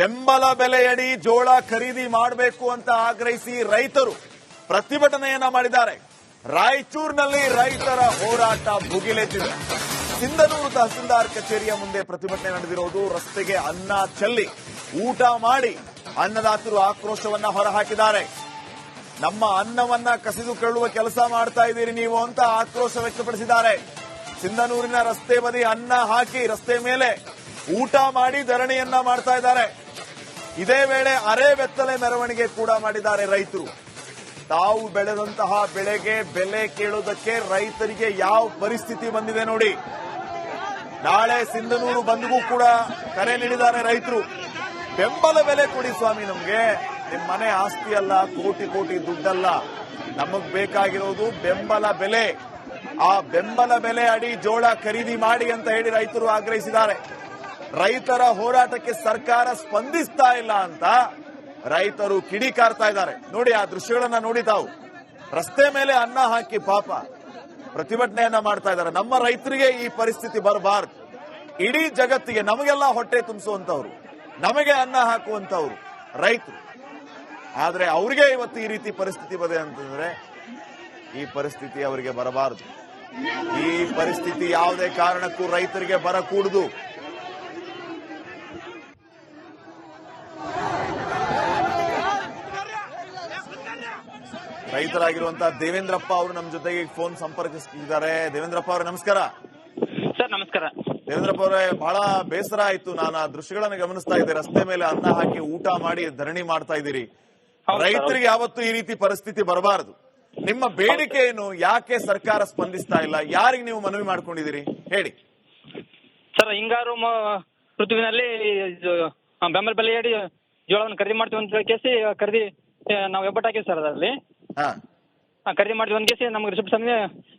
ಬೆಂಬಲ ಬೆಲೆಯಡಿ ಜೋಳ ಖರೀದಿ ಮಾಡಬೇಕು ಅಂತ ಆಗ್ರಹಿಸಿ ರೈತರು ಪ್ರತಿಭಟನೆಯನ್ನ ಮಾಡಿದ್ದಾರೆ. ರಾಯಚೂರಿನಲ್ಲಿ ರೈತರ ಹೋರಾಟ ಭುಗಿಲೆದ್ದಿದೆ. ಸಿಂಧನೂರು ತಹಸೀಲ್ದಾರ್ ಕಚೇರಿಯ ಮುಂದೆ ಪ್ರತಿಭಟನೆ ನಡೆದಿರುವುದು ರಸ್ತೆಗೆ ಅನ್ನ ಚೆಲ್ಲಿ, ಊಟ ಮಾಡಿ ಅನ್ನದಾತರು ಆಕ್ರೋಶವನ್ನ ಹೊರಹಾಕಿದ್ದಾರೆ. ನಮ್ಮ ಅನ್ನವನ್ನ ಕಸಿದು ಕೊಳ್ಳುವ ಕೆಲಸ ಮಾಡ್ತಾ ಇದ್ದೀರಿ ನೀವು ಅಂತ ಆಕ್ರೋಶ ವ್ಯಕ್ತಪಡಿಸಿದ್ದಾರೆ. ಸಿಂಧನೂರಿನ ರಸ್ತೆ ಬದಿ ಅನ್ನ ಹಾಕಿ ರಸ್ತೆ ಮೇಲೆ ಊಟ ಮಾಡಿ ಧರಣಿಯನ್ನ ಮಾಡ್ತಾ ಇದ್ದಾರೆ. ಇದೇ ವೇಳೆ ಅರೆ ಬೆತ್ತಲೆ ಮೆರವಣಿಗೆ ಕೂಡ ಮಾಡಿದ್ದಾರೆ ರೈತರು. ತಾವು ಬೆಳೆದಂತಹ ಬೆಳೆಗೆ ಬೆಲೆ ಕೇಳೋದಕ್ಕೆ ರೈತರಿಗೆ ಯಾವ ಪರಿಸ್ಥಿತಿ ಬಂದಿದೆ ನೋಡಿ. ನಾಳೆ ಸಿಂಧನೂರು ಬಂದ್ಗೂ ಕೂಡ ಕರೆ ನೀಡಿದ್ದಾರೆ ರೈತರು. ಬೆಂಬಲ ಬೆಲೆ ಕೊಡಿ ಸ್ವಾಮಿ ನಮಗೆ. ನಿಮ್ ಮನೆ ಆಸ್ತಿ ಅಲ್ಲ, ಕೋಟಿ ಕೋಟಿ ದುಡ್ಡಲ್ಲ. ನಮಗ್ ಬೇಕಾಗಿರೋದು ಬೆಂಬಲ ಬೆಲೆ. ಆ ಬೆಂಬಲ ಬೆಲೆ ಅಡಿ ಜೋಳ ಖರೀದಿ ಮಾಡಿ ಅಂತ ಹೇಳಿ ರೈತರು ಆಗ್ರಹಿಸಿದ್ದಾರೆ. ರೈತರ ಹೋರಾಟಕ್ಕೆ ಸರ್ಕಾರ ಸ್ಪಂದಿಸ್ತಾ ಇಲ್ಲ ಅಂತ ರೈತರು ಕಿಡಿಕಾರ್ತಾ ಇದ್ದಾರೆ. ನೋಡಿ ಆ ದೃಶ್ಯಗಳನ್ನ ನೋಡಿ ತಾವು. ರಸ್ತೆ ಮೇಲೆ ಅನ್ನ ಹಾಕಿ ಪಾಪ ಪ್ರತಿಭಟನೆಯನ್ನ ಮಾಡ್ತಾ ಇದ್ದಾರೆ. ನಮ್ಮ ರೈತರಿಗೆ ಈ ಪರಿಸ್ಥಿತಿ ಬರಬಾರ್ದು. ಇಡೀ ಜಗತ್ತಿಗೆ ನಮಗೆಲ್ಲ ಹೊಟ್ಟೆ ತುಂಬಿಸುವಂತವ್ರು ನಮಗೆ ಅನ್ನ ಹಾಕುವಂತವ್ರು ರೈತರು. ಆದ್ರೆ ಅವ್ರಿಗೆ ಇವತ್ತು ಈ ರೀತಿ ಪರಿಸ್ಥಿತಿ ಬದೆ ಅಂತಂದ್ರೆ ಈ ಪರಿಸ್ಥಿತಿ ಅವರಿಗೆ ಬರಬಾರದು. ಈ ಪರಿಸ್ಥಿತಿ ಯಾವುದೇ ಕಾರಣಕ್ಕೂ ರೈತರಿಗೆ ಬರಕೂಡುದು. ರೈತರಾಗಿರುವಂತಹ ದೇವೇಂದ್ರಪ್ಪ ಅವರು ನಮ್ಮ ಜೊತೆಗೆ ಫೋನ್ ಸಂಪರ್ಕಿಸಿದ್ದಾರೆ. ದೇವೇಂದ್ರಪ್ಪ ಅವರೇ ನಮಸ್ಕಾರ. ಸರ್ ನಮಸ್ಕಾರ. ದೇವೇಂದ್ರಪ್ಪ ಅವರೇ ಬಹಳ ಬೇಸರ ಆಯ್ತು. ನಾನು ಆ ದೃಶ್ಯಗಳನ್ನು ಗಮನಿಸ್ತಾ ಇದ್ದೆ. ರಸ್ತೆ ಮೇಲೆ ಅನ್ನ ಹಾಕಿ ಊಟ ಮಾಡಿ ಧರಣಿ ಮಾಡ್ತಾ ಇದ್ದೀರಿ. ರೈತರಿಗೆ ಯಾವತ್ತೂ ಈ ರೀತಿ ಪರಿಸ್ಥಿತಿ ಬರಬಾರದು. ನಿಮ್ಮ ಬೇಡಿಕೆ ಏನು? ಯಾಕೆ ಸರ್ಕಾರ ಸ್ಪಂದಿಸ್ತಾ ಇಲ್ಲ? ಯಾರಿಗೆ ನೀವು ಮನವಿ ಮಾಡ್ಕೊಂಡಿದ್ದೀರಿ? ಹೇಳಿ. ಸರ್ ಹಿಂಗಾರು ಋತುವಿನಲ್ಲಿ ಬೆಂಬಲ ಬೆಲೆ ಹೇಳಿ ಜೋಳವನ್ನು ಖರೀದಿ ಮಾಡ್ತೀವಿ ಅಂತ ಕೇಸಿ ಖರೀದಿ ನಾವು ಹೆಬ್ಬಟ್ಟು ಸರ್ ಅದರಲ್ಲಿ. ಹಾ. ಹಾ ಖರೀದಿ ಮಾಡಿದ್ವಿ ಒಂದ್ ಕೇಸಿ ನಮ್ಗೆ ರಿಸಿಪ್ಟ್ ಸಮಯ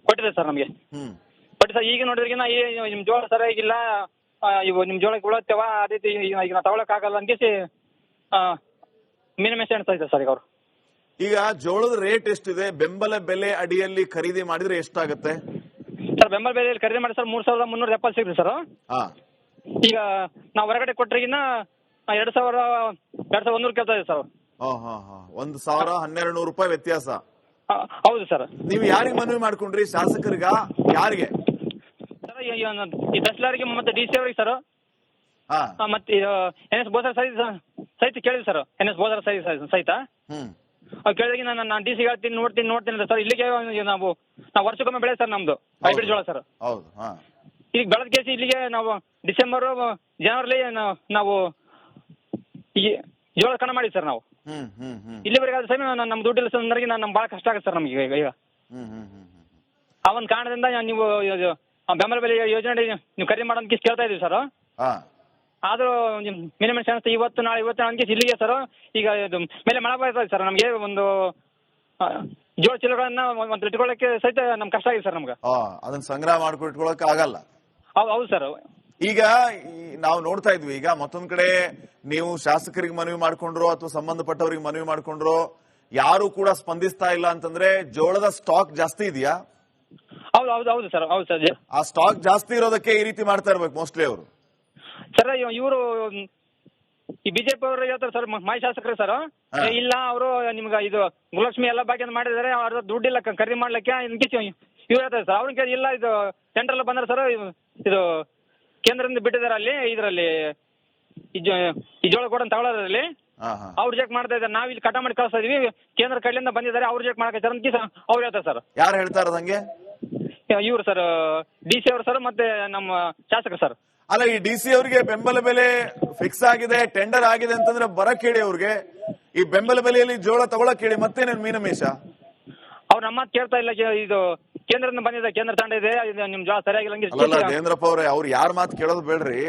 ಕೊಟ್ಟಿದೆ ಸರ್ ನಮಗೆ. ಹ್ಮ್. ಬಟ್ ಸರ್ ಈಗ ನೋಡಿದ್ರಿಗಿನ ಈ ನಿಮ್ಮ ಜೋಳ ಸರಿಯಾಗಿಲ್ಲ ಆ, ಇವು ನಿಮ್ಮ ಜೋಳಕ್ಕೆ ಉಳತ್ತೇವ ಅದೇ ರೀತಿ ಈಗ ಈಗ ನಾವು ತಗೊಳಕ್ಕಾಗಲ್ಲ ಅಂತ ಕೇಸಿ ಮಿನಿಮಮ್ ಎಣಿಸ್ತಾ ಇದ್ದಾರೆ ಸರ್ ಈಗ ಅವರು? ಈಗ ಜೋಳದ ರೇಟ್ ಎಷ್ಟಿದೆ? ಬೆಂಬಲ ಬೆಲೆ ಅಡಿಯಲ್ಲಿ ಖರೀದಿ ಮಾಡಿದ್ರೆ ಎಷ್ಟಾಗತ್ತೆ? ಸರ್ ಬೆಂಬಲ ಬೆಲೆಯಲ್ಲಿ ಖರೀದಿ ಮಾಡಿ ಸರ್ ಮೂರ್ ಸಾವಿರದ ಮುನ್ನೂರ ಎಪ್ಪತ್ತು ಸಿಗುತ್ತೆ ಸರ್ ಹಾ. ಈಗ ನಾವು ಹೊರಗಡೆ ಕೊಟ್ಟರಿಗಿನ್ನ ಎರಡ್ ಸಾವಿರ ಎರಡು ಸಾವಿರ ಒಂದೂರು ಕೇಳ್ತಾ ಇದೆ ಸರ್ ಒಂದ್ ಸಾವಿರ ಹನ್ನೆರಡು ನೂರು ರೂಪಾಯಿ ವ್ಯತ್ಯಾಸ. ಹೌದು ಸರ್. ನೀವು ಯಾರಿಗೆ ಮನವಿ ಮಾಡ್ಕೊಂಡ್ರಿ? ಶಾಸಕರಿಗ? ಯಾರಿಗೆ? ತಹಸೀಲ್ದಾರ್ಗೆ ಮತ್ತೆ ಡಿ ಸಿ ಅವರಿಗೆ ಸರ್. ಮತ್ತೆ ಎನ್ ಎಸ್ ಬೋಸರ್ ಸಹಿತ ಸಹಿತ ಕೇಳಿದೆ ಸರ್. ಎನ್ ಎಸ್ ಬೋಸರ್ ಸಹಿತ. ಸಹಿತ ಕೇಳಿದಾಗ ನಾನು ನಾನು ಡಿ ಸಿ ಹೇಳ್ತೀನಿ ನೋಡ್ತೀನಿ ನೋಡ್ತೀನಿ ಸರ್. ಇಲ್ಲಿಗೆ ನಾವು ನಾವು ವರ್ಷಕ್ಕೊಮ್ಮೆ ಬೆಳೆ ಸರ್ ನಮ್ದು. ಹೈಬ್ರಿಡ್ ಜೋಳ ಸರ್. ಈಗ ಬೆಳೆದ ಕೇಸಿ ಇಲ್ಲಿಗೆ ನಾವು ಡಿಸೆಂಬರ್ ಜನವರಿಲಿ ನಾವು ಜೋಳ ಕಣ ಮಾಡಿ ಸರ್ ನಾವು. ಹ್ಮ್ ಹ್ಮ್ ಹ್ಮ್. ಇಲ್ಲಿವರೆಗೆ ಆದ್ರೆ ಸರ್ ನಮ್ಮ ದುಡ್ಡು ಇಲ್ಲ ಸರ್ ನಾನು ನಮ್ಗೆ ಭಾಳ ಕಷ್ಟ ಆಗುತ್ತೆ ಸರ್ ನಮಗೆ ಈಗ ಈಗ. ಹ್ಮ್ ಹ್ಮ್ ಹ್ಮ್ ಹ್ಮ್ ಆ ಒಂದು ಕಾರಣದಿಂದ ನೀವು ಇದು, ಆ ಬೆಂಬಲ ಬೆಲೆ ಯೋಜನೆ ನೀವು ಖರೀದಿ ಮಾಡೋದಕ್ಕೆ ಕೇಸ್ ಕೇಳ್ತಾ ಇದೀವಿ ಸರ್. ಹಾ. ಆದರೂ ಮಿನಿಮಮ್ ಚಾನ್ಸ್ ಇವತ್ತು ನಾಳೆ ಇವತ್ತು ನನಗೆ ಇಲ್ಲಿಗೆ ಸರ್. ಈಗ ಇದು ಮೇಲೆ ಮಳೆ ಬರ್ತಾ ಇದೆ ಸರ್ ನಮಗೆ ಒಂದು ಆ, ಜೋಳ ಚೀಲಗಳನ್ನ ಒಂದು ಇಟ್ಕೊಳ್ಳೋಕ್ಕೆ ಸಹಿತ ನಮ್ಗೆ ಕಷ್ಟ ಆಗಿದೆ ಸರ್ ನಮ್ಗೆ. ಆ, ಅದನ್ನ ಸಂಗ್ರಹ ಮಾಡ್ಕೊಟ್ಕೊಳಕ್ ಆಗಲ್ಲ. ಹೌದು ಹೌದು ಸರ್. ಈಗ ನಾವು ನೋಡ್ತಾ ಇದ್ವಿ ಈಗ ಮತ್ತೊಂದ್ ಕಡೆ ನೀವು ಶಾಸಕರಿಗೆ ಮನವಿ ಮಾಡ್ಕೊಂಡ್ರು ಅಥವಾ ಸಂಬಂಧಪಟ್ಟವರಿಗೆ ಮನವಿ ಮಾಡ್ಕೊಂಡ್ರು ಯಾರು ಕೂಡ ಸ್ಪಂದಿಸ್ತಾ ಇಲ್ಲ ಅಂತಂದ್ರೆ ಜೋಳದ ಸ್ಟಾಕ್ ಜಾಸ್ತಿ ಇದೆಯಾ? ಹೌದು ಹೌದು ಹೌದು ಸರ್ ಹೌದು ಸರ್. ಆ ಸ್ಟಾಕ್ ಜಾಸ್ತಿ ಇರೋದಕ್ಕೆ ಈ ರೀತಿ ಮಾಡ್ತಾ ಇರ್ಬೇಕು ಮೋಸ್ಟ್ಲಿ ಅವರು. ಸರ್ ಇವರು ಈ ಬಿಜೆಪಿ ಅವರು ಹೇಳ್ತಾರೆ ಸರ್ ಮಾಜಿ ಶಾಸಕರು ಸರ್. ಇಲ್ಲ ಅವರು ನಿಮ್ಗೆ ಇದು ಗುಲಕ್ಷ್ಮಿ ಎಲ್ಲ ಬಾಕಿ ಅಂತ ಮಾಡಿದ್ದಾರೆ ಅವ್ರ ದುಡ್ಡಿಲ್ಲ ಖರೀದಿ ಮಾಡ್ಲಿಕ್ಕೆ ಇವ್ರು ಹೇಳ್ತಾರೆ ಸರ್. ಅವ್ರಿಗೆ ಇಲ್ಲ ಇದು ಸೆಂಟ್ರಲ್ ಬಂದ್ರೆ ಸರ್ ಇದು ಕೇಂದ್ರದಿಂದ ಬಿಟ್ಟಿದ್ದಾರೆ ಅಲ್ಲಿ ಇದರಲ್ಲಿ ಜೋಳ ಕೂಡ ತಗೊಳ್ಳೋದ್ರಲ್ಲಿ ಅವ್ರು ಚೆಕ್ ಮಾಡ್ತಾ ಇದ್ದಾರೆ. ನಾವ್ ಇಲ್ಲಿ ಕಟ ಮಾಡಿ ಕಳಿಸ್ತಾ ಇದೀವಿ. ಕೇಂದ್ರ ಕಡೆಯಿಂದ ಬಂದಿದ್ದಾರೆ. ಅವ್ರು ಚೆಕ್ ಮಾಡಕ್ಕೆ ಅಂತ ಅವ್ರು ಹೇಳ್ತಾರೆ ಸರ್. ಯಾರು ಹೇಳ್ತಾರ ನಂಗೆ ಇವ್ರು ಸರ್ ಡಿ ಸಿ ಅವರು ಸರ್ ಮತ್ತೆ ನಮ್ಮ ಶಾಸಕರು ಸರ್. ಅಲ್ಲ ಈ ಡಿ ಸಿ ಅವರಿಗೆ ಬೆಂಬಲ ಬೆಲೆ ಫಿಕ್ಸ್ ಆಗಿದೆ ಟೆಂಡರ್ ಆಗಿದೆ ಅಂತಂದ್ರೆ ಬರಕ್ ಹೇಳಿ ಅವ್ರಿಗೆ. ಈ ಬೆಂಬಲ ಬೆಲೆಯಲ್ಲಿ ಜೋಳ ತಗೊಳಕ್ ಹೇಳಿ ಮತ್ತೇನೇನು ಮೀನಮೇಶ ಅವ್ರು ನಮ್ಮ ಕೇಳ್ತಾ ಇಲ್ಲ ಇದು ಕೇಂದ್ರದಿಂದ ಬಂದಿದೆ ಕೇಂದ್ರ ತಂಡ ಇದೆ ಇದು ನಿಮ್ ಜವಾಬ್ ಸರಿಯಾಗಿಲ್ಲ ಹಂಗೆ ಅಲ್ಲಲ್ಲ ದೇವೇಂದ್ರಪ್ಪ ಅವ್ರೆ ಅವ್ರು ಯಾರ ಮಾತು ಕೇಳೋದು ಬೇಡ್ರಿ.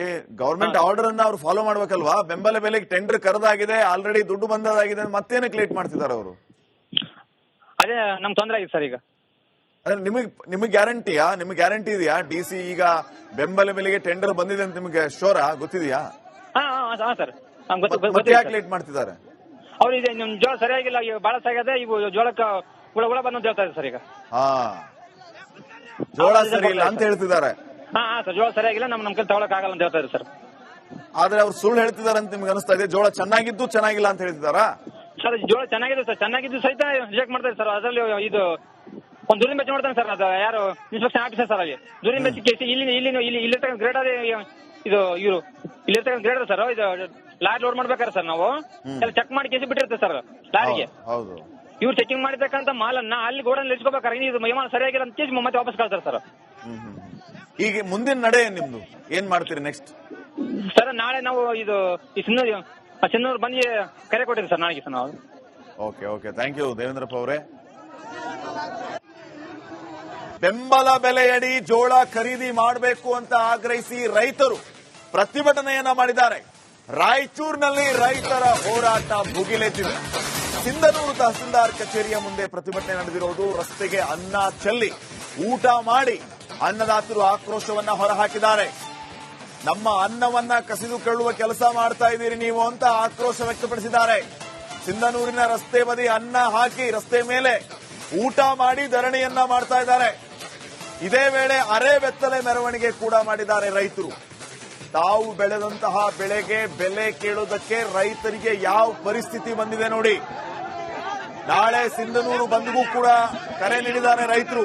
ಗವರ್ಮೆಂಟ್ ಆರ್ಡರ್ ಅನ್ನ ಅವ್ರು ಫಾಲೋ ಮಾಡ್ಬೇಕಲ್ವಾ? ಬೆಂಬಲ ಬೆಲೆಗೆ ಟೆಂಡರ್ ಕರೆದಾಗಿದೆ ಆಲ್ರೆಡಿ ದುಡ್ಡು ಬಂದದಾಗಿದೆ ಮತ್ತೇನಕ್ಕೆ ಲೇಟ್ ಮಾಡ್ತಿದ್ದಾರೆ ಅವರು. ಅದೇ ನಮ್ ತೊಂದರೆ ಆಗಿದೆ ಸರ್ ಈಗ. ಅಂದ್ರೆ ನಿಮಗೆ ನಿಮಗೆ ಗ್ಯಾರಂಟಿಯಾ ನಿಮಗೆ ಗ್ಯಾರಂಟಿ ಇದೆಯಾ? ಡಿ ಸಿ ಈಗ ಬೆಂಬಲ ಬೆಲೆಗೆ ಟೆಂಡರ್ ಬಂದಿದೆ ಅಂತ ನಿಮಗೆ ಶೋರ ಗೊತ್ತಿದೆಯಾ? ಹಾ ಹಾ ಸರ್. ಮತ್ತೆ ಯಾಕೆ ಲೇಟ್ ಮಾಡ್ತಿದ್ದಾರೆ? ಅವ್ರು ಇದೆ ನಿಮ್ ಜೋಳ ಸರಿಯಾಗಿಲ್ಲ ಈಗ ಸಾಗಿದೆ ಇವು ಜೋಳಕ್ಕೆ ಹುಳ ಹುಳ ಬಂದು ಹೇಳ್ತಾ ಇದೆ ಸರ್ ಈಗ. ಹಾ. ಜೋಳ ಸರಿ ಇಲ್ಲ ಅಂತ ಹೇಳ್ತಿದ್ದಾರೆ. ಹಾ ಹಾ ಸರ್ ಜೋಳ ಸರಿಯಾಗಿಲ್ಲ ನಮ್ ನಮ್ ಕೈ ತಗೊಳಕ್ ಆಗಲ್ಲ ಅಂತ ಹೇಳ್ತಾ ಇದೆ ಸರ್. ಆದ್ರೆ ಅವ್ರು ಸುಳ್ಳು ಹೇಳ್ತಿದ್ದಾರೆ ಅಂತ ನಿಮ್ಗೆ ಅನಿಸ್ತಾ ಇದೆ. ಜೋಳ ಚೆನ್ನಾಗಿದ್ದು ಚೆನ್ನಾಗಿಲ್ಲ ಅಂತ ಹೇಳ್ತಿದಾರ ಸರ್ ಜೋಳ ಚೆನ್ನಾಗಿದೆ ಸರ್. ಚೆನ್ನಾಗಿದ್ದು ಸಹಿತ ರಿಜೆಕ್ಟ್ ಮಾಡ್ತಾರೆ ಸರ್. ಅದರಲ್ಲಿ ಇದು ಒಂದು ದುರಿನ ಬೆಚ್ಚ ಮಾಡ್ತಾನೆ ಸರ್. ಅದು ಯಾರು? ಇನ್ಸ್ಪೆಕ್ಷನ್ ಆಫೀಸರ್ ಸರ್ ಅಲ್ಲಿ ದುರಿನ ಬೆಚ್ಚ ಕೇಸಿ ಇಲ್ಲಿ ಇಲ್ಲಿ ಇಲ್ಲಿ ಇಲ್ಲಿರ್ತಕ್ಕಂಥ ಗ್ರೇಡ್ ಅದೇ ಇದು ಇವರು. ಇಲ್ಲಿರ್ತಕ್ಕಂಥ ಗ್ರೇಡ್ ಸರ್ ಇದು ಲಾರಿ ಲೋಡ್ ಮಾಡ್ಬೇಕಾರೆ ಸರ್ ನಾವು. ಎಲ್ಲ ಚೆಕ್ ಮಾಡಿ ಕೇಸಿ ಬಿಟ್ಟಿರ್ತೇವೆ ಸರ್ ಲಾರಿಗೆ. ಹೌದು. ಇವ್ರು ಚೆಕಿಂಗ್ ಮಾಡಿರ್ತಕ್ಕಂಥ ಮಾಲನ್ನ ಅಲ್ಲಿ ಗೋಡನ್ ಇಳಿಸ್ಕೋಬೇಕಾರೆ. ಇದು ವಿಮಾನ ಸರಿಯಾಗಿಲ್ಲ ಅಂತ ಕೇಳಿ ಮತ್ತೆ ವಾಪಸ್ ಕಳ್ತಾರೆ ಸರ್. ಈಗ ಮುಂದಿನ ನಡೆ ನಿಮ್ದು? ಏನ್ ಮಾಡ್ತೀರಿ ನೆಕ್ಸ್ಟ್ ಸರ್ ನಾಳೆ ನಾವು ಇದು ಈ ಸಿನ್ನೂರು ಸಿನ್ನೂರು ಬಂದು ಕರೆ ಕೊಟ್ಟಿದ್ರು ಸರ್ ನಾಳೆ ಸರ್ ನಾವು. Okay okay thank you Devendrappa ಅವರೇ. ಬೆಂಬಲ ಬೆಲೆಯಡಿ ಜೋಳ ಖರೀದಿ ಮಾಡಬೇಕು ಅಂತ ಆಗ್ರಹಿಸಿ ರೈತರು ಪ್ರತಿಭಟನೆಯನ್ನ ಮಾಡಿದ್ದಾರೆ. ರಾಯಚೂರಿನಲ್ಲಿ ರೈತರ ಹೋರಾಟ ಭುಗಿಲೆದ್ದಿದೆ ಸಿಂಧನೂರು ತಹಸೀಲ್ದಾರ್ ಕಚೇರಿಯ ಮುಂದೆ ಪ್ರತಿಭಟನೆ ನಡೆದಿರುವುದು ರಸ್ತೆಗೆ ಅನ್ನ ಚೆಲ್ಲಿ. ಊಟ ಮಾಡಿ ಅನ್ನದಾತರು ಆಕ್ರೋಶವನ್ನ ಹೊರಹಾಕಿದ್ದಾರೆ. ನಮ್ಮ ಅನ್ನವನ್ನ ಕಸಿದು ಕೊಳ್ಳುವ ಕೆಲಸ ಮಾಡ್ತಾ ಇದ್ದೀರಿ ನೀವು ಅಂತ ಆಕ್ರೋಶ ವ್ಯಕ್ತಪಡಿಸಿದ್ದಾರೆ. ಸಿಂಧನೂರಿನ ರಸ್ತೆ ಬದಿ ಅನ್ನ ಹಾಕಿ ರಸ್ತೆ ಮೇಲೆ ಊಟ ಮಾಡಿ ಧರಣಿಯನ್ನ ಮಾಡ್ತಾ ಇದ್ದಾರೆ. ಇದೇ ವೇಳೆ ಅರೆ ಬೆತ್ತಲೆ ಮೆರವಣಿಗೆ ಕೂಡ ಮಾಡಿದ್ದಾರೆ ರೈತರು. ತಾವು ಬೆಳೆದಂತಹ ಬೆಳೆಗೆ ಬೆಲೆ ಕೇಳೋದಕ್ಕೆ ರೈತರಿಗೆ ಯಾವ ಪರಿಸ್ಥಿತಿ ಬಂದಿದೆ ನೋಡಿ. ನಾಳೆ ಸಿಂಧನೂರು ಬಂದ್ಗೂ ಕೂಡ ಕರೆ ನೀಡಿದ್ದಾರೆ ರೈತರು.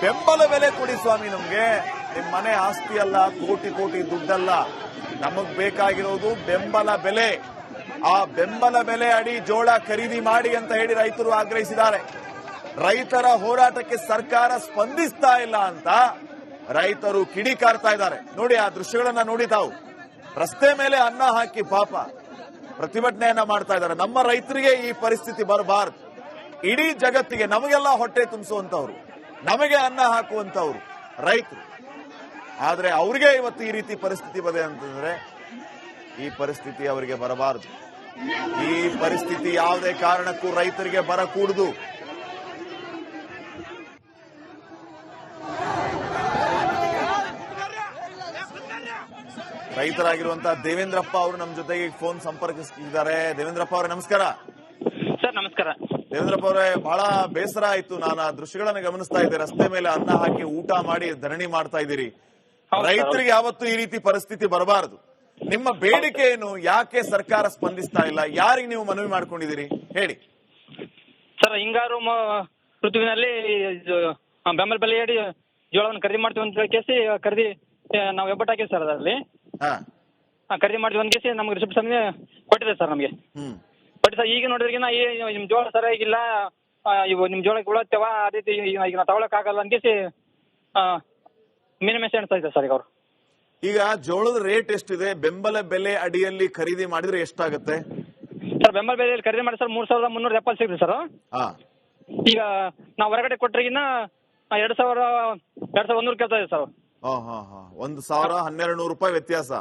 ಬೆಂಬಲ ಬೆಲೆ ಕೊಡಿ ಸ್ವಾಮಿ ನಮಗೆ. ನಿಮ್ ಮನೆ ಆಸ್ತಿ ಅಲ್ಲ ಕೋಟಿ ಕೋಟಿ ದುಡ್ಡಲ್ಲ. ನಮಗ್ ಬೇಕಾಗಿರೋದು ಬೆಂಬಲ ಬೆಲೆ. ಆ ಬೆಂಬಲ ಬೆಲೆ ಅಡಿ ಜೋಳ ಖರೀದಿ ಮಾಡಿ ಅಂತ ಹೇಳಿ ರೈತರು ಆಗ್ರಹಿಸಿದ್ದಾರೆ. ರೈತರ ಹೋರಾಟಕ್ಕೆ ಸರ್ಕಾರ ಸ್ಪಂದಿಸ್ತಾ ಇಲ್ಲ ಅಂತ ರೈತರು ಕಿಡಿಕಾರ್ತಾ ಇದ್ದಾರೆ. ನೋಡಿ ಆ ದೃಶ್ಯಗಳನ್ನ ನೋಡಿ ತಾವು. ರಸ್ತೆ ಮೇಲೆ ಅನ್ನ ಹಾಕಿ ಪಾಪ. ಪ್ರತಿಭಟನೆಯನ್ನ ಮಾಡ್ತಾ ಇದ್ದಾರೆ. ನಮ್ಮ ರೈತರಿಗೆ ಈ ಪರಿಸ್ಥಿತಿ ಬರಬಾರದು. ಇಡೀ ಜಗತ್ತಿಗೆ ನಮಗೆಲ್ಲ ಹೊಟ್ಟೆ ತುಂಬಿಸುವಂತವ್ರು ನಮಗೆ ಅನ್ನ ಹಾಕುವಂತವ್ರು ರೈತರು. ಆದ್ರೆ ಅವ್ರಿಗೆ ಇವತ್ತು ಈ ರೀತಿ ಪರಿಸ್ಥಿತಿ ಬದೆ ಅಂತಂದ್ರೆ ಈ ಪರಿಸ್ಥಿತಿ ಅವರಿಗೆ ಬರಬಾರದು. ಈ ಪರಿಸ್ಥಿತಿ ಯಾವುದೇ ಕಾರಣಕ್ಕೂ ರೈತರಿಗೆ ಬರಕೂಡದು. ರೈತರಾಗಿರುವಂತಹ ದೇವೇಂದ್ರಪ್ಪ ಅವರು ನಮ್ಮ ಜೊತೆಗೆ ಫೋನ್ ಸಂಪರ್ಕಿಸಿದ್ದಾರೆ ದೇವೇಂದ್ರಪ್ಪ ಅವರೇ ನಮಸ್ಕಾರ. ಸರ್ ನಮಸ್ಕಾರ. ದೇವೇಂದ್ರಪ್ಪ ಅವರೇ ಬಹಳ ಬೇಸರ ಆಯ್ತು. ನಾನು ಆ ದೃಶ್ಯಗಳನ್ನ ಗಮನಿಸ್ತಾ ಇದ್ದೆ. ರಸ್ತೆ ಮೇಲೆ ಅನ್ನ ಹಾಕಿ ಊಟ ಮಾಡಿ ಧರಣಿ ಮಾಡ್ತಾ ಇದ್ದೀರಿ. ರೈತರಿಗೆ ಯಾವತ್ತೂ ಈ ರೀತಿ ಪರಿಸ್ಥಿತಿ ಬರಬಾರದು. ನಿಮ್ಮ ಬೇಡಿಕೆ ಏನು? ಯಾಕೆ ಸರ್ಕಾರ ಸ್ಪಂದಿಸ್ತಾ ಇಲ್ಲ? ಯಾರಿಗೆ ನೀವು ಮನವಿ ಮಾಡ್ಕೊಂಡಿದ್ದೀರಿ? ಹೇಳಿ. ಸರ್ ಹಿಂಗಾರು ಋತುವಿನಲ್ಲಿ ಬೆಂಬಲ ಬೆಲೆಯಡಿ ಜೋಳವನ್ನು ಖರೀದಿ ಮಾಡ್ತೀವಿ ಅಂತ ಕೇಸಿ ಖರೀದಿ ನಾವು ಎಬ್ಬಟ್ಟಾಕಿವಿ ಸರ್ ಅದರಲ್ಲಿ. ಹಾ. ಆ, ಖರೀದಿ ಮಾಡಿದ್ವಿ. ಒಂದ್ ಕೇಸಿ ನಮ್ಗೆ ರಿಸಿಪ್ಟ್ ಕೊಟ್ಟಿದೆ ಸರ್ ನಮಗೆ. ಹ್ಮ್. ಬಟ್ ಸರ್ ಈಗ ನೋಡಿದ್ರಿಗಿನ ಏ ನಿಮ್ಮ ಜೋಳ ಸರಿಯಾಗಿಲ್ಲ ಆ, ಇವು ನಿಮ್ಮ ಜೋಳಕ್ಕೆ ಉಳತ್ತೇವ? ಆ ರೀತಿ ಈಗ ಈಗ ನಾವು ತಗೊಳಕ್ಕಾಗಲ್ಲ ಅಂತ ಕೇಸಿ ಮಿನಿಮಮ್ ಎಣಿಸ್ತಾ ಇದ್ದಾರೆ ಸರ್ ಈಗ ಅವರು. ಈಗ ಜೋಳದ ರೇಟ್ ಎಷ್ಟಿದೆ? ಬೆಂಬಲ ಬೆಲೆ ಅಡಿಯಲ್ಲಿ ಖರೀದಿ ಮಾಡಿದ್ರೆ ಎಷ್ಟಾಗುತ್ತೆ? ಸರ್ ಬೆಂಬಲ ಬೆಲೆಯಲ್ಲಿ ಖರೀದಿ ಮಾಡಿ ಸರ್ ಮೂರ್ ಸಾವಿರದ ಮುನ್ನೂರ ಎಪ್ಪತ್ತು ಸಿಗುತ್ತೆ ಸರ್ ಹಾ. ಈಗ ನಾವು ಹೊರಗಡೆ ಕೊಟ್ಟರೆ ಎರಡ್ ಸಾವಿರ ಎರಡ್ ಸಾವಿರ ಒಂದೂರು ಕೇಳ್ತಾ ಇದೆ ಸರ್ ಹಾ ಹಾ ಹಾ ಒಂದು ಸಾವಿರ ಹನ್ನೆರಡು ನೂರು ರೂಪಾಯಿ ವ್ಯತ್ಯಾಸ.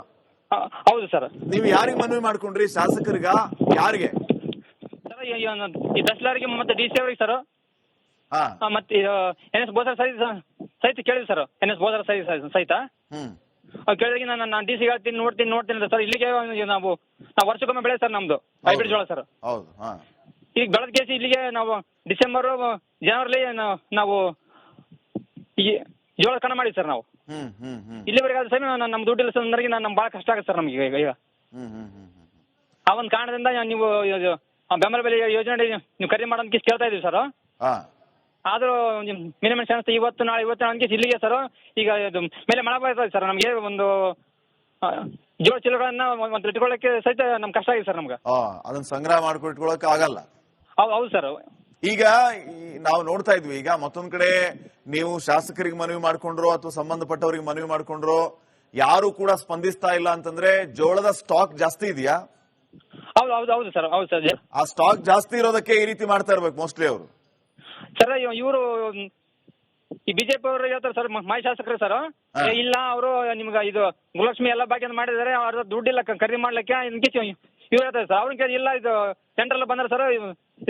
ಹೌದು ಸರ್. ನೀವು ಯಾರಿಗೆ ಮನವಿ ಮಾಡ್ಕೊಂಡ್ರಿ? ಶಾಸಕರಿಗ? ಯಾರಿಗೆ? ಸರ್ ತಹಸೀಲ್ದಾರ್ಗೆ ಮತ್ತೆ ಡಿ ಸಿ ಅವರಿಗೆ ಸರ್. ಮತ್ತೆ ಎನ್ ಎಸ್ ಬೋಸರ್ ಸಹಿತ ಸಹಿತ ಕೇಳಿದೆ ಸರ್ ಎನ್ ಎಸ್ ಬೋಸರ್ ಸಹಿತ ಸಹಿತ ಕೇಳಿದಾಗ ನಾನು ನಾನು ಡಿ ಸಿ ಹೇಳ್ತೀನಿ ನೋಡ್ತೀನಿ ನೋಡ್ತೀನಿ ಸರ್. ಇಲ್ಲಿಗೆ ನಾವು ನಾವು ವರ್ಷಕ್ಕೊಮ್ಮೆ ಬೆಳೆ ಸರ್ ನಮ್ದು ಹೈಬ್ರಿಡ್ ಜೋಳ ಸರ್. ಈಗ ಬೆಳದ ಕೇಸಿ ಇಲ್ಲಿಗೆ ನಾವು ಡಿಸೆಂಬರ್ ಜನವರಿಲಿ ನಾವು ಜೋಳ ಕಣ ಮಾಡಿ ಸರ್ ನಾವು. ಇಲ್ಲಿವರೆಗೆ ಹ್ಮ್ ಸಮಯ ನಾನು ನಮ್ಮ ದುಡ್ಡಿಲ್ಲ ಸರ್ ನಾನು ನಮ್ಮ ಬಹಳ ಕಷ್ಟ ಆಗುತ್ತೆ ಸರ್ ನಮಗೆ ಈಗ ಈಗ. ಆ ಒಂದು ಕಾರಣದಿಂದ ನೀವು ಬೆಂಬಲ ಬೆಲೆ ಯೋಜನೆ ನೀವು ಖರೀದಿ ಮಾಡೋದಕ್ಕೆ ಕೇಳ್ತಾ ಇದೀವಿ ಸರ್. ಆದರೂ ಮಿನಿಮಮ್ ಚಾನ್ಸ್ ಇವತ್ತು ನಾಳೆ ಇವತ್ತು ನನಗೆ ಇಲ್ಲಿಗೆ ಸರ್. ಈಗ ಇದು ಮೇಲೆ ಮಳೆ ಬರ್ತದೆ ಸರ್ ನಮಗೆ. ಒಂದು ಜೋಳ ಚೀಲಗಳನ್ನ ಒಂದು ಇಟ್ಕೊಳ್ಳೋಕ್ಕೆ ಸಹಿತ ನಮ್ಗೆ ಕಷ್ಟ ಆಗಿದೆ ಸರ್ ನಮ್ಗೆ. ಅದನ್ನ ಸಂಗ್ರಹ ಆಗಲ್ಲ. ಹೌದು ಹೌದು ಸರ್. ಈಗ ನಾವು ನೋಡ್ತಾ ಇದ್ವಿ. ಈಗ ಮತ್ತೊಂದ್ ಕಡೆ ನೀವು ಶಾಸಕರಿಗೆ ಮನವಿ ಮಾಡ್ಕೊಂಡ್ರು ಅಥವಾ ಸಂಬಂಧಪಟ್ಟವರಿಗೆ ಮನವಿ ಮಾಡ್ಕೊಂಡ್ರು ಯಾರು ಕೂಡ ಸ್ಪಂದಿಸ್ತಾ ಇಲ್ಲ ಅಂತಂದ್ರೆ ಜೋಳದ ಸ್ಟಾಕ್ ಜಾಸ್ತಿ ಇದೆಯಾ? ಹೌದು ಸರ್ ಹೌದು ಸರ್. ಆ ಸ್ಟಾಕ್ ಜಾಸ್ತಿ ಇರೋದಕ್ಕೆ ಈ ರೀತಿ ಮಾಡ್ತಾ ಇರ್ಬೇಕು ಮೋಸ್ಟ್ಲಿ ಅವರು. ಸರ್ ಇವರು ಈ ಬಿಜೆಪಿ ಅವರು ಹೇಳ್ತಾರೆ ಸರ್ ಮಾಜಿ ಶಾಸಕರು ಸರ್. ಇಲ್ಲ ಅವರು ನಿಮ್ಗೆ ಇದು ಗುಲಕ್ಷ್ಮಿ ಎಲ್ಲ ಭಾಗ್ಯ ಮಾಡಿದಾರೆ ಅವ್ರ ದುಡ್ಡಿಲ್ಲ ಖರೀದಿ ಮಾಡ್ಲಿಕ್ಕೆ ಇವ್ರು ಹೇಳ್ತಾರೆ ಸರ್. ಅವ್ರಿಗೆ ಇಲ್ಲ ಇದು ಸೆಂಟ್ರಲ್ ಬಂದ್ರೆ ಸರ್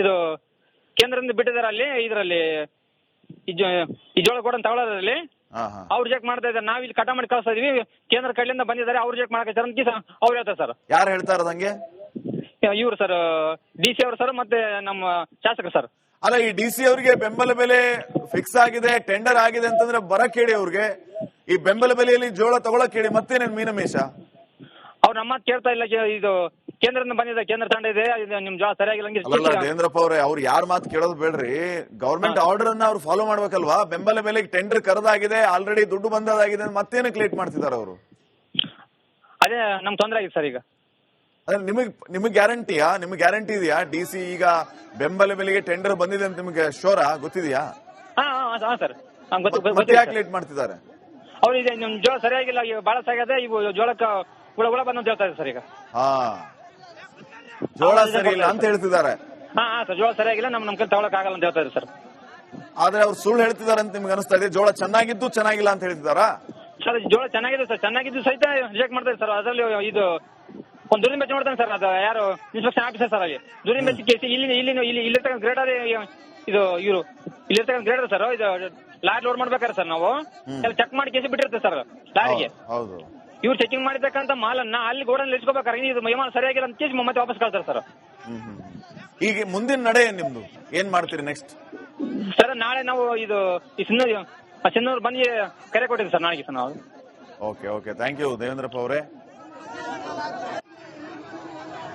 ಇದು ಕೇಂದ್ರದಿಂದ ಬಿಟ್ಟಿದ್ದಾರೆ ಅಲ್ಲಿ ಇದರಲ್ಲಿ ಜೋಳ ಕೂಡ ತಗೊಳ್ಳೋದ್ರಲ್ಲಿ ಹಾ ಹಾ. ಅವ್ರು ಚೆಕ್ ಮಾಡ್ತಾ ಇದ್ದಾರೆ. ನಾವ್ ಇಲ್ಲಿ ಕಟ ಮಾಡಿ ಕಳಿಸ್ತಾ ಇದೀವಿ. ಕೇಂದ್ರ ಕಡೆಯಿಂದ ಬಂದಿದ್ದಾರೆ. ಅವ್ರು ಚೆಕ್ ಮಾಡಕ್ಕೆ ಅಂತ ಅವ್ರು ಹೇಳ್ತಾರೆ ಸರ್. ಯಾರು ಹೇಳ್ತಾ ಇರೋದು ಹಂಗೆ? ಇವರು ಸರ್ ಡಿ ಸಿ ಅವರು ಸರ್ ಮತ್ತೆ ನಮ್ಮ ಶಾಸಕರು ಸರ್. ಅಲ್ಲ ಈ ಡಿ ಸಿ ಅವರಿಗೆ ಬೆಂಬಲ ಬೆಲೆ ಫಿಕ್ಸ್ ಆಗಿದೆ ಟೆಂಡರ್ ಆಗಿದೆ ಅಂತಂದ್ರೆ ಬರಕ್ ಹೇಳಿ ಅವ್ರಿಗೆ. ಈ ಬೆಂಬಲ ಬೆಲೆಯಲ್ಲಿ ಜೋಳ ತಗೊಳಕ್ ಹೇಳಿ ಮತ್ತೇನೇನ್ ಮೀನಮೇಶ ಅವ್ರು ನಮ್ಮ ಮಾತು ಕೇಳ್ತಾ ಇಲ್ಲ ಇದು ಕೇಂದ್ರದಿಂದ ಬಂದಿದೆ ಕೇಂದ್ರ ತಂಡ ಇದೆ ಇದು ನಿಮ್ ಜೋಳ ಸರಿಯಾಗಿಲ್ಲ ಹಂಗೆ ಅಲ್ಲಲ್ಲ ದೇವೇಂದ್ರಪ್ಪ ಅವ್ರೆ ಅವ್ರು ಯಾರ ಮಾತು ಕೇಳೋದು ಬೇಡ್ರಿ. ಗವರ್ಮೆಂಟ್ ಆರ್ಡರ್ ಅನ್ನ ಅವ್ರು ಫಾಲೋ ಮಾಡ್ಬೇಕಲ್ವಾ? ಬೆಂಬಲ ಬೆಲೆಗೆ ಟೆಂಡರ್ ಕರೆದಾಗಿದೆ ಆಲ್ರೆಡಿ ದುಡ್ಡು ಬಂದದಾಗಿದೆ ಮತ್ತೇನು ಮತ್ತೇನಕ್ಕೆ ಲೇಟ್ ಮಾಡ್ತಿದ್ದಾರೆ ಅವರು? ಅದೇ ನಮ್ ತೊಂದ್ರೆ ಆಗಿದೆ ಸರ್ ಈಗ. ಅದೇ ನಿಮಗ್ ನಿಮಗ್ ಗ್ಯಾರಂಟಿಯಾ ನಿಮಗ್ ಗ್ಯಾರಂಟಿ ಇದೆಯಾ? ಡಿ ಸಿ ಈಗ ಬೆಂಬಲ ಬೆಲೆಗೆ ಟೆಂಡರ್ ಬಂದಿದೆ ಅಂತ ನಿಮಗೆ ಶೋರಾ ಗೊತ್ತಿದೆಯಾ? ಹಾ ಹಾ ಸರ್. ಮತ್ತೆ ಯಾಕೆ ಲೇಟ್ ಮಾಡ್ತಿದ್ದಾರೆ? ಅವ್ರು ಇದೆ ನಿಮ್ ಜೋಳ ಸರಿಯಾಗಿಲ್ಲ ಈಗ ಬಾಳ ಸಾಗಿದೆ ಇವು ಜೋಳಕ್ಕೆ ಹುಳ ಹುಳ ಬಂದು ಹೇಳ್ತಾ ಇದೆ ಸರ್ ಈಗ. ಹಾ. ಜೋಳ ಸರಿ ಇಲ್ಲ ಅಂತ ಹೇಳ್ತಿದ್ದಾರೆ. ಹಾ ಹಾ ಸರ್ ಜೋಳ ಸರಿಯಾಗಿಲ್ಲ ನಮ್ ನಮ್ ಕೈ ತಗೊಳಕ್ ಆಗಲ್ಲ ಅಂತ ಹೇಳ್ತಾ ಇದೆ ಸರ್. ಆದ್ರೆ ಅವ್ರು ಸುಳ್ಳು ಹೇಳ್ತಿದ್ದಾರೆ ಅಂತ ನಿಮ್ಗೆ ಅನಿಸ್ತಾ ಇದೆ. ಜೋಳ ಚೆನ್ನಾಗಿದ್ದು ಚೆನ್ನಾಗಿಲ್ಲ ಅಂತ ಹೇಳ್ತಿದಾರ ಸರ್ ಜೋಳ ಚೆನ್ನಾಗಿದೆ ಸರ್. ಚೆನ್ನಾಗಿದ್ದು ಸಹಿತ ರಿಜೆಕ್ಟ್ ಮಾಡ್ತಾರೆ ಸರ್. ಅದರಲ್ಲಿ ಇದು ಒಂದು ದುರಿನ ಬೆಚ್ಚ ಮಾಡ್ತಾನೆ ಸರ್. ಅದು ಯಾರು? ಇನ್ಸ್ಪೆಕ್ಷನ್ ಆಫೀಸರ್ ಸರ್ ಅಲ್ಲಿ ದುರಿನ ಬೆಚ್ಚ ಕೇಸಿ ಇಲ್ಲಿ ಇಲ್ಲಿ ಇಲ್ಲಿ ಇಲ್ಲಿರ್ತಕ್ಕಂಥ ಗ್ರೇಡರ್ ಇದು ಇವರು. ಇಲ್ಲಿರ್ತಕ್ಕಂಥ ಗ್ರೇಡರ್ ಸರ್ ಇದು ಲಾರಿ ಲೋಡ್ ಮಾಡ್ಬೇಕಾರೆ ಸರ್ ನಾವು. ಚೆಕ್ ಮಾಡಿ ಕೇಸಿ ಬಿಟ್ಟಿರ್ತೇವೆ ಸರ್ ಲಾರಿಗೆ. ಹೌದು. ಇವ್ರು ಚೆಕಿಂಗ್ ಮಾಡಿರ್ತಕ್ಕಂಥ ಮಾಲನ್ನ ಅಲ್ಲಿ ಗೋಡನ್ ಇಟ್ಕೋಬೇಕಾರೆ ಇದು ವಿಮಾನ ಸರಿಯಾಗಿಲ್ಲ ಅಂತ ಕೇಳಿ ಮತ್ತೆ ವಾಪಸ್ ಕಳ್ತಾರೆ ಸರ್. ಈಗ ಮುಂದಿನ ನಡೆ ನಿಮ್ದು? ಏನ್ ಮಾಡ್ತೀರಿ ನೆಕ್ಸ್ಟ್ ಸರ್ ನಾಳೆ ನಾವು ಇದು ಈ ಸಿನ್ನೂರು ಸಿನ್ನೂರು ಬಂದು ಕರೆ ಕೊಟ್ಟಿದ್ದೀವಿ ಸರ್ ನಾಳೆಗೆ ಸರ್ ನಾವು. Okay okay thank you Devendrappa ಅವರೇ.